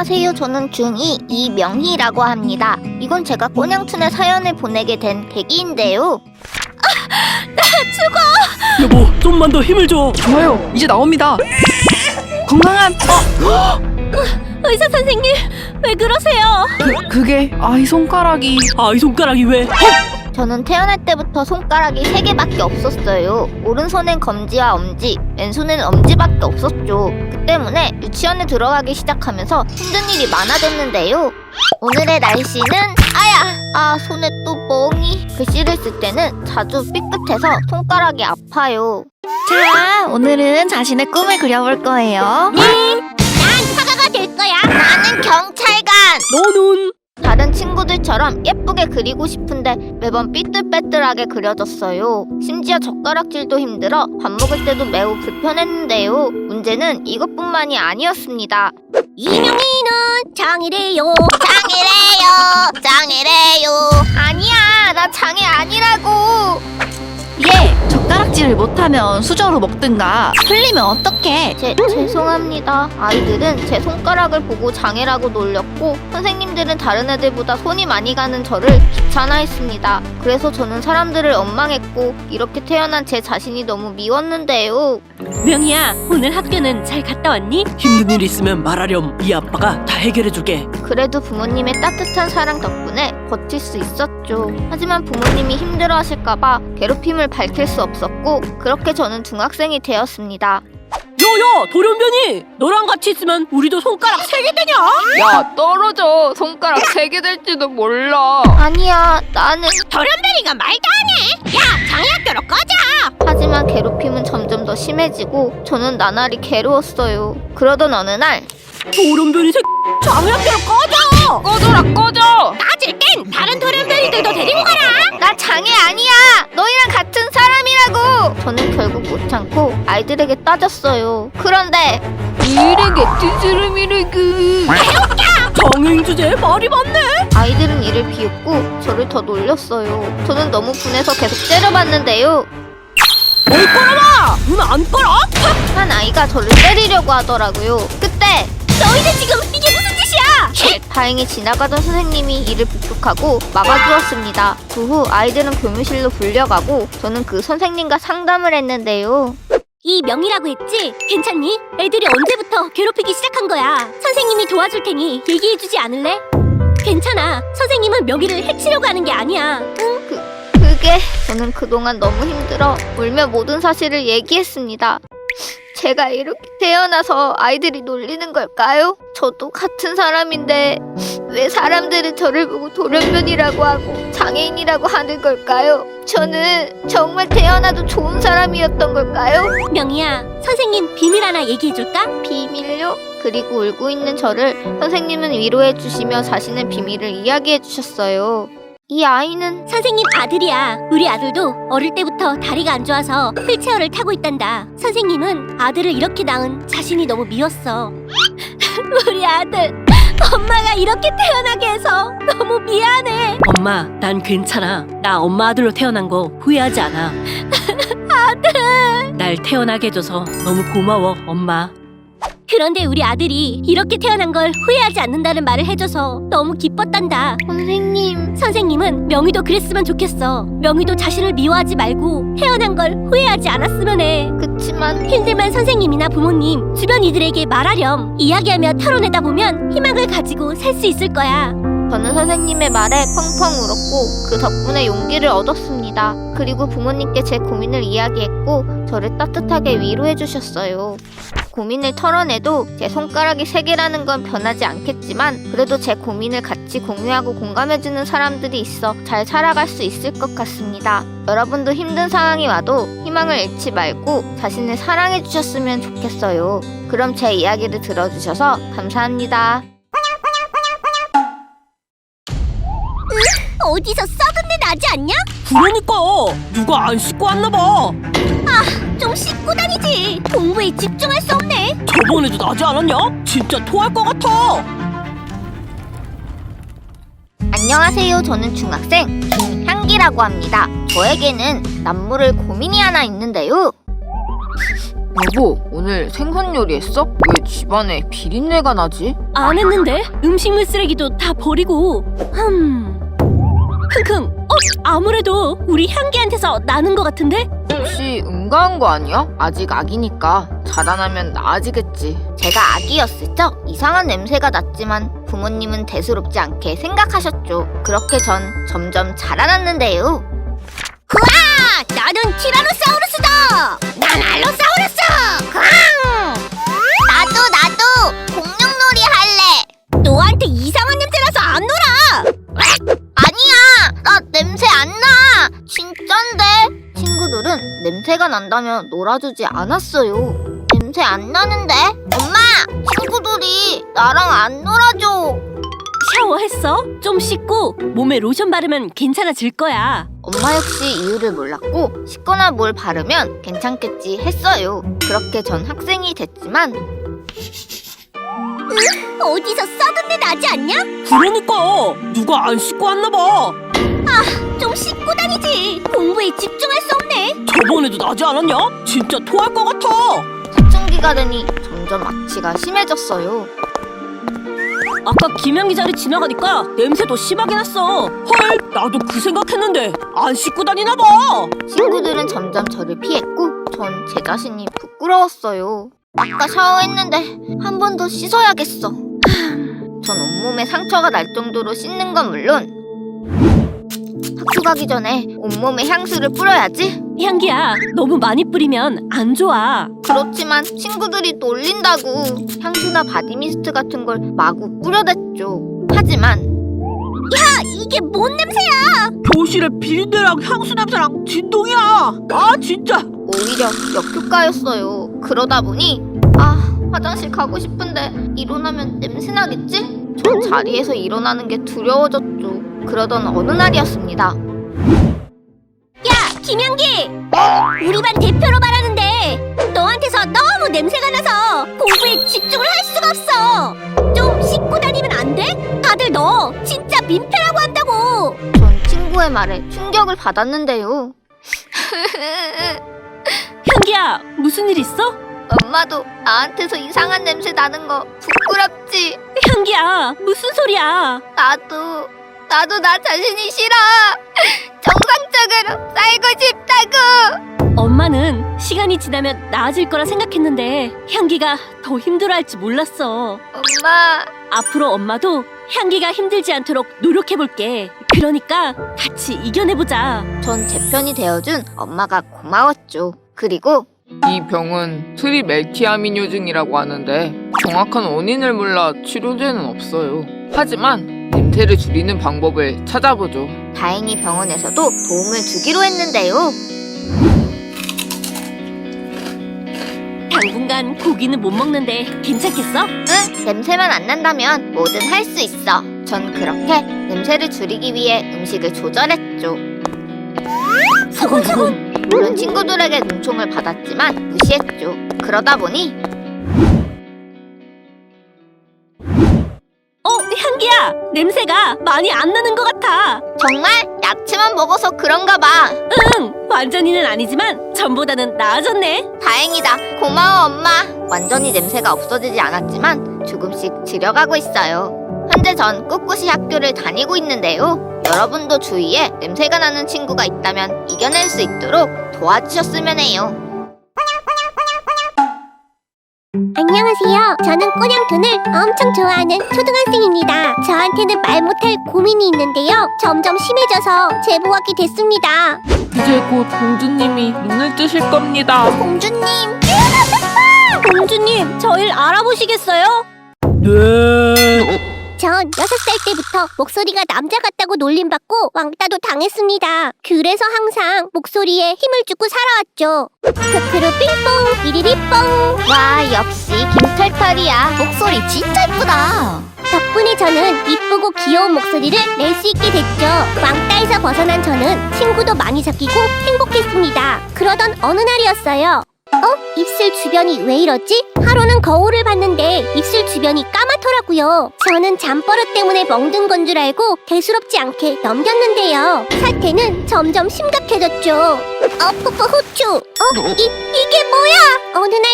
안녕하세요. 저는 중2 이명희라고 합니다. 이건 제가 꼬냥툰에 사연을 보내게 된 계기인데요. 여보 좀만 더 힘을 줘 좋아요. 이제 나옵니다. 건강한 어 의사 선생님, 왜 그러세요? 그, 그게 아이 손가락이 아 이 손가락이 왜 저는 태어날 때부터 손가락이 세개밖에 없었어요. 오른손엔 검지와 엄지, 왼손엔 엄지밖에 없었죠. 그 때문에 유치원에 들어가기 시작하면서 힘든 일이 많아졌는데요. 오늘의 날씨는 아야! 아, 손에 또 멍이. 글씨를 쓸 때는 자주 삐끗해서 손가락이 아파요. 자, 오늘은 자신의 꿈을 그려볼 거예요. 사과가 될 거야. 나는 경찰관. 너는 친구들처럼 예쁘게 그리고 싶은데 매번 삐뚤빼뚤하게 그려졌어요. 심지어 젓가락질도 힘들어 밥 먹을 때도 매우 불편했는데요. 문제는 이것뿐만이 아니었습니다. 이명희는 장이래요. 장이래요. 장이래요. 아니야, 나 장애 아니라고. 예, 젓가락질을 못하면 수저로 먹든가 흘리면 어떡해? 제, 죄송합니다. 아이들은 제 손가락을 보고 장애라고 놀렸고 선생님들은 다른 애들보다 손이 많이 가는 저를 귀찮아했습니다. 그래서 저는 사람들을 원망했고 이렇게 태어난 제 자신이 너무 미웠는데요. 명희야, 오늘 학교는 잘 갔다 왔니? 힘든 일 있으면 말하렴 이 아빠가 다 해결해줄게 그래도 부모님의 따뜻한 사랑 덕분에 버틸 수 있었죠. 하지만 부모님이 힘들어하실까봐 괴롭힘을 밝힐 수 없었고 그렇게 저는 중학생이 되었습니다. 야야 돌연변이 너랑 같이 있으면 우리도 손가락 세 개 되냐 야 떨어져 손가락 세 개 될지도 몰라. 아니야, 나는 도련변이가 말도 안 해! 야, 장애학교로 꺼져! 하지만 괴롭힘은 점점 더 심해지고 저는 나날이 괴로웠어요. 그러던 어느 날 돌연변이 새 장애학교로 꺼져 꺼져라 꺼져. 따질 땐 다른 도련변이들도 데리고 가라! 나 장애 아니야. 너희랑 같은 사람이라고. 저는 결국 못 참고 아이들에게 따졌어요. 그런데 이래 같은 사람이라고. 장애인 주제에 말이 많네 아이들은 이를 비웃고 저를 더 놀렸어요. 저는 너무 분해서 계속 때려봤는데요. 뭘 꺼라봐 눈안 꺼라 한 아이가 저를 때리려고 하더라고요. 그때 너희들 지금 이게 무슨! 다행히 지나가던 선생님이 이를 북돋하고 막아주었습니다. 그 후 아이들은 교무실로 불려가고 저는 그 선생님과 상담을 했는데요. 이 명희라고 했지? 괜찮니? 애들이 언제부터 괴롭히기 시작한 거야? 선생님이 도와줄 테니 얘기해주지 않을래? 괜찮아. 선생님은 명희를 해치려고 하는 게 아니야. 그게 저는 그동안 너무 힘들어 울며 모든 사실을 얘기했습니다. 제가 이렇게 태어나서 아이들이 놀리는 걸까요? 저도 같은 사람인데 왜 사람들은 저를 보고 돌연변이라고 하고 장애인이라고 하는 걸까요? 저는 정말 태어나도 좋은 사람이었던 걸까요? 명희야, 선생님 비밀 하나 얘기해줄까? 비밀요? 그리고 울고 있는 저를 선생님은 위로해 주시며 자신의 비밀을 이야기해 주셨어요. 이 아이는 선생님 아들이야. 우리 아들도 어릴 때부터 다리가 안 좋아서 휠체어를 타고 있단다. 선생님은 아들을 이렇게 낳은 자신이 너무 미웠어. 우리 아들, 엄마가 이렇게 태어나게 해서 너무 미안해. 엄마 난 괜찮아 나 엄마 아들로 태어난 거 후회하지 않아 아들. 날 태어나게 해줘서 너무 고마워 엄마 그런데 우리 아들이 이렇게 태어난 걸 후회하지 않는다는 말을 해줘서 너무 기뻤단다. 선생님 선생님은 명희도 그랬으면 좋겠어. 명희도 자신을 미워하지 말고 태어난 걸 후회하지 않았으면 해. 그치만 힘들만 선생님이나 부모님, 주변 이들에게 말하렴. 이야기하며 털어내다 보면 희망을 가지고 살 수 있을 거야. 저는 선생님의 말에 펑펑 울었고 그 덕분에 용기를 얻었습니다. 그리고 부모님께 제 고민을 이야기했고 저를 따뜻하게 위로해 주셨어요. 고민을 털어내도 제 손가락이 세 개라는 건 변하지 않겠지만 그래도 제 고민을 같이 공유하고 공감해주는 사람들이 있어 잘 살아갈 수 있을 것 같습니다. 여러분도 힘든 상황이 와도 희망을 잃지 말고 자신을 사랑해 주셨으면 좋겠어요. 그럼 제 이야기를 들어주셔서 감사합니다. 어디서 썩은 내 나지 않냐? 그러니까 누가 안 씻고 왔나 봐 좀 씻고 다니지. 공부에 집중할 수 없네. 저번에도 나지 않았냐? 진짜 토할 것 같아 안녕하세요. 저는 중학생 김향기라고 합니다. 저에게는 남모를 고민이 하나 있는데요. 여보, 오늘 생선 요리했어? 왜 집안에 비린내가 나지? 안 했는데 음식물 쓰레기도 다 버리고 흠 킁킁 어 아무래도 우리 향기한테서 나는 것 같은데 혹시 응가한 거 아니야? 아직 아기니까 자라나면 나아지겠지. 제가 아기였을 적 이상한 냄새가 났지만 부모님은 대수롭지 않게 생각하셨죠. 그렇게 전 점점 자라났는데요. 나는 티라노사우루스다 난 알로사우루스 나도 나도 공룡놀이 할래. 너한테 이상한 냄새 안 나. 진짠데. 친구들은 냄새가 난다며 놀아주지 않았어요. 냄새 안 나는데? 엄마, 친구들이 나랑 안 놀아줘. 샤워했어? 좀 씻고 몸에 로션 바르면 괜찮아질 거야 엄마 역시 이유를 몰랐고 씻거나 뭘 바르면 괜찮겠지 했어요. 그렇게 전 학생이 됐지만 어디서 써둔 데 나지 않냐? 그러니까 누가 안 씻고 왔나 봐. 좀 씻고 다니지 공부에 집중할 수 없네 저번에도 나지 않았냐? 진짜 토할 것 같아. 사춘기가 되니 점점 악취가 심해졌어요. 아까 김양기 자리 지나가니까 냄새도 심하게 났어. 헐, 나도 그 생각했는데 안 씻고 다니나 봐. 친구들은 점점 저를 피했고 전 제 자신이 부끄러웠어요. 아까 샤워했는데 한 번 더 씻어야겠어. 전 온몸에 상처가 날 정도로 씻는 건 물론 학교 가기 전에 온몸에 향수를 뿌려야지. 향기야 너무 많이 뿌리면 안 좋아 그렇지만 친구들이 놀린다고 향수나 바디미스트 같은 걸 마구 뿌려댔죠. 하지만 이게 뭔 냄새야 교실에 비린내랑 향수 냄새랑 진동이야. 아 진짜. 오히려 역효과였어요. 그러다 보니 아 화장실 가고 싶은데 일어나면 냄새 나겠지? 전 자리에서 일어나는 게 두려워졌죠. 그러던 어느 날이었습니다. 야 김향기 우리 반 대표로 말하는데 너한테서 너무 냄새가 나서 공부에 집중을 할 수가 없어 좀 씻고 다니면 안 돼? 다들 너 진짜 민폐라고 한다고 전 친구의 말에 충격을 받았는데요. 향기야 무슨 일 있어? 엄마도 나한테서 이상한 냄새 나는 거 부끄럽지? 향기야 무슨 소리야 나도 나도 나 자신이 싫어. 정상적으로 살고 싶다고. 엄마는 시간이 지나면 나아질 거라 생각했는데 향기가 더 힘들어할지 몰랐어 엄마 앞으로 엄마도 향기가 힘들지 않도록 노력해볼게 그러니까 같이 이겨내보자 전 제 편이 되어준 엄마가 고마웠죠. 그리고 이 병은 트리멜티아미뇨증이라고 하는데 정확한 원인을 몰라 치료제는 없어요. 하지만 냄새를 줄이는 방법을 찾아보죠. 다행히 병원에서도 도움을 주기로 했는데요. 당분간 고기는 못 먹는데 괜찮겠어? 응, 냄새만 안 난다면 뭐든 할 수 있어. 전 그렇게 냄새를 줄이기 위해 음식을 조절했죠. 소곤소곤 물론 친구들에게 눈총을 받았지만 무시했죠. 그러다 보니 냄새가 많이 안 나는 것 같아 정말 야채만 먹어서 그런가 봐. 응 완전히는 아니지만 전보다는 나아졌네 다행이다. 고마워, 엄마. 완전히 냄새가 없어지지 않았지만 조금씩 줄여가고 있어요. 현재 전 꿋꿋이 학교를 다니고 있는데요. 여러분도 주위에 냄새가 나는 친구가 있다면 이겨낼 수 있도록 도와주셨으면 해요. 안녕하세요. 저는 꼬냥tun을 엄청 좋아하는 초등학생입니다. 저한테는 말 못할 고민이 있는데요. 점점 심해져서 제보하게 됐습니다. 이제 곧 공주님이 눈을 뜨실 겁니다. 공주님, 공주님 저 일 알아보시겠어요? 네. 전 6살 때부터 목소리가 남자 같다고 놀림받고 왕따도 당했습니다. 그래서 항상 목소리에 힘을 주고 살아왔죠. 크크루 삥뽕, 삐리리뽕. 와, 역시 김털털이야. 목소리 진짜 예쁘다. 덕분에 저는 이쁘고 귀여운 목소리를 낼 수 있게 됐죠. 왕따에서 벗어난 저는 친구도 많이 사귀고 행복했습니다. 그러던 어느 날이었어요. 어? 입술 주변이 왜 이러지? 하루는 거울을 봤는데 입술 주변이 까맣더라고요. 저는 잠버릇 때문에 멍든 건 줄 알고 대수롭지 않게 넘겼는데요. 사태는 점점 심각해졌죠. 어, 푸푸 후추. 어, 이, 이게 뭐야? 어느 날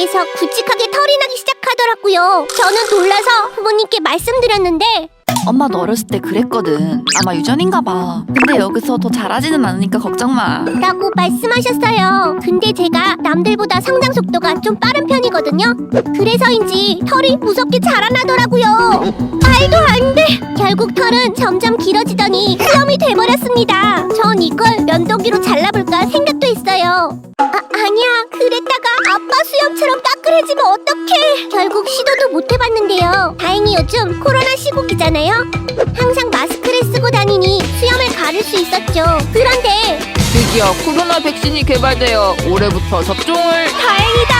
뱃속에서 굵직하게 털이 나기 시작하더라고요. 저는 놀라서 부모님께 말씀드렸는데 엄마도 어렸을 때 그랬거든. 아마 유전인가 봐. 근데 여기서 더 잘하지는 않으니까 걱정 마. 라고 말씀하셨어요. 근데 제가 남들보다 성장 속도가 좀 빠른 편이거든요. 그래서인지 털이 무섭게 자라나더라고요. 말도 안 돼. 결국 털은 점점 길어지더니 수염이 돼버렸습니다. 전 이걸 면도기로 잘라볼까 생각도 했어요. 아, 아니야. 그랬다가 아빠 수염처럼 까끌해지면 어떡해. 결국 시도도 못 해봤는데요. 다행히 요즘 코로나 시국이잖아요. 항상 마스크를 쓰고 다니니 수염을 가릴 수 있었죠. 그런데 드디어 코로나 백신이 개발되어 올해부터 접종을 다행이다.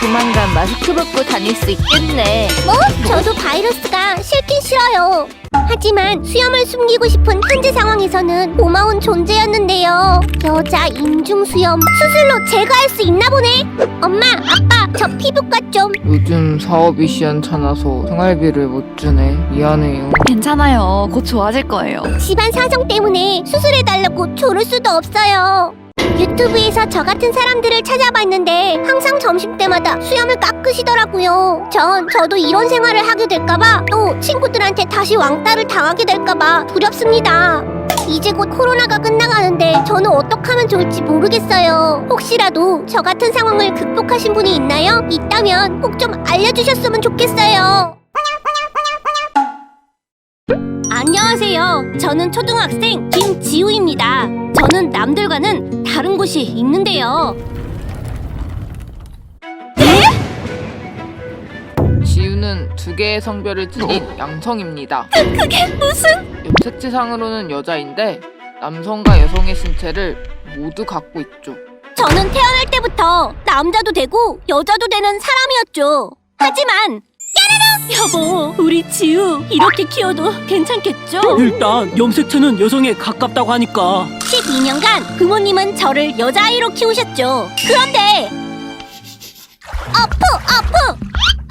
조만간 마스크 벗고 다닐 수 있겠네. 뭐? 저도 바이러스가 싫긴 싫어요. 하지만 수염을 숨기고 싶은 현재 상황에서는 고마운 존재였는데요. 여자 인중 수염 수술로 제거할 수 있나 보네. 엄마, 아빠, 저 피부과 좀 요즘 사업이 시원찮아서 생활비를 못 주네. 미안해요. 괜찮아요. 곧 좋아질 거예요. 집안 사정 때문에 수술해달라고 조를 수도 없어요. 유튜브에서 저 같은 사람들을 찾아봤는데 항상 점심때마다 수염을 깎으시더라고요. 전 저도 이런 생활을 하게 될까봐 또 친구들한테 다시 왕따를 당하게 될까봐 두렵습니다. 이제 곧 코로나가 끝나가는데 저는 어떻게 하면 좋을지 모르겠어요. 혹시라도 저 같은 상황을 극복하신 분이 있나요? 있다면 꼭 좀 알려주셨으면 좋겠어요. 안녕하세요. 저는 초등학생 김지우입니다. 저는 남들과는 다른 곳이 있는데요. 지우는 두 개의 성별을 지닌 양성입니다. 그게 무슨? 염색체상으로는 여자인데 남성과 여성의 신체를 모두 갖고 있죠. 저는 태어날 때부터 남자도 되고 여자도 되는 사람이었죠. 하지만 여보, 우리 지우 이렇게 키워도 괜찮겠죠? 일단 염색체는 여성에 가깝다고 하니까 12년간 부모님은 저를 여자아이로 키우셨죠. 그런데 아프 아프 헉,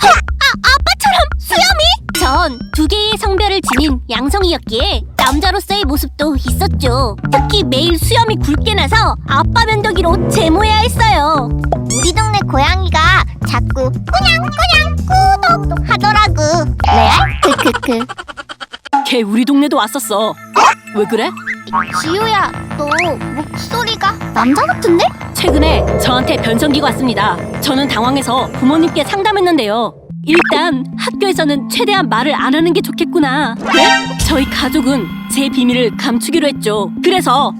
아, 아빠처럼 수염이 전 두 개의 성별을 지닌 양성이었기에 남자로서의 모습도 있었죠. 특히 매일 수염이 굵게 나서 아빠 면도기로 제모해야 했어요. 우리 동네 고양이가 자꾸 꾸냥꾸냥 꾸덕 하더라고. 레알? 크크크. 걔 우리 동네도 왔었어 왜 그래? 지우야, 너 목소리가 남자 같은데? 최근에 저한테 변성기가 왔습니다 저는 당황해서 부모님께 상담했는데요 일단 학교에서는 최대한 말을 안 하는 게 좋겠구나 네? 저희 가족은 제 비밀을 감추기로 했죠 그래서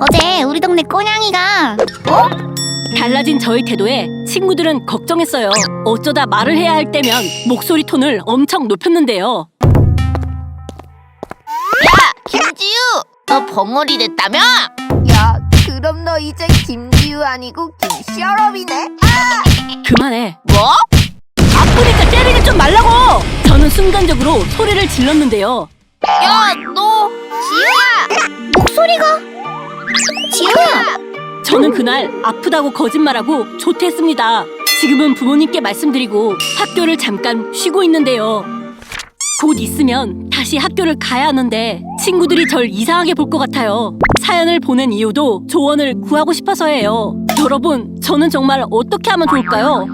어제 우리 동네 꼬냥이가 달라진 저희 태도에 친구들은 걱정했어요. 어쩌다 말을 해야 할 때면 목소리 톤을 엄청 높였는데요. 김지우, 너 벙어리 됐다며? 야, 그럼 너 이제 김지우 아니고 김시어럽이네. 그만해. 뭐? 아프니까 때리지 좀 말라고! 저는 순간적으로 소리를 질렀는데요. 야, 너 지우야. 목소리가 지우야. 저는 그날 아프다고 거짓말하고 조퇴했습니다. 지금은 부모님께 말씀드리고 학교를 잠깐 쉬고 있는데요. 곧 있으면 다시 학교를 가야 하는데 친구들이 절 이상하게 볼 것 같아요. 사연을 보낸 이유도 조언을 구하고 싶어서예요. 여러분, 저는 정말 어떻게 하면 좋을까요?